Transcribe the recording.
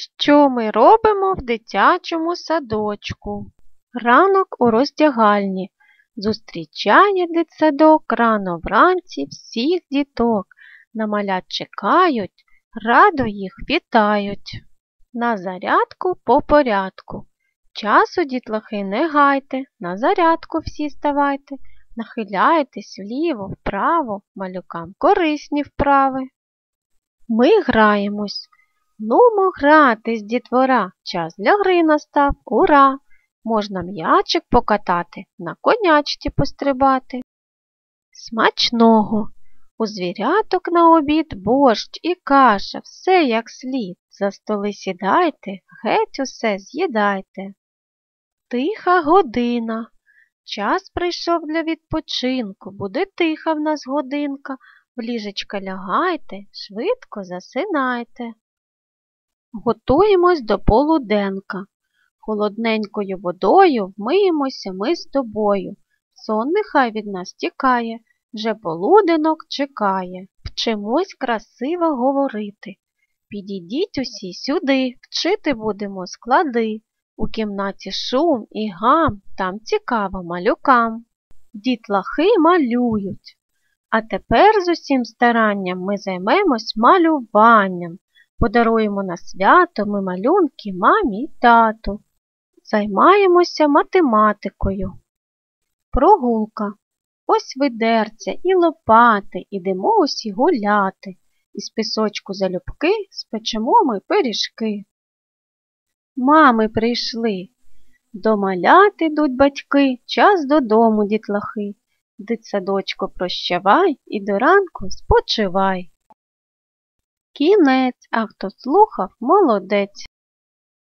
Що ми робимо в дитячому садочку? Ранок у роздягальні. Зустрічає дитсадок рано вранці всіх діток. На малят чекають, радо їх вітають. На зарядку по порядку. Часу, дітлахи, не гайте, на зарядку всі ставайте, нахиляйтесь вліво, вправо, малюкам корисні вправи. Ми граємось. Нумо гратись, дітвора, час для гри настав, ура! Можна м'ячик покатати, на конячці пострибати. Смачного! У звіряток на обід борщ і каша, все як слід. За столи сідайте, геть усе з'їдайте. Тиха година. Час прийшов для відпочинку, буде тиха в нас годинка. В ліжечка лягайте, швидко засинайте. Готуємось до полуденка. Холодненькою водою вмиємося ми з тобою. Сон нехай від нас тікає, вже полуденок чекає. Вчимось красиво говорити. Підійдіть усі сюди, вчити будемо склади. У кімнаті шум і гам, там цікаво малюкам. Дітлахи малюють. А тепер з усім старанням ми займемось малюванням. Подаруємо на свято ми малюнки мамі й тату. Займаємося математикою. Прогулка. Ось видерця і лопати, ідемо усі гуляти. Із пісочку залюбки спечемо ми пиріжки. Мами прийшли. До малят ідуть батьки, час додому, дітлахи. Дитсадочко прощавай і до ранку спочивай. Кінець, а хто слухав, молодець.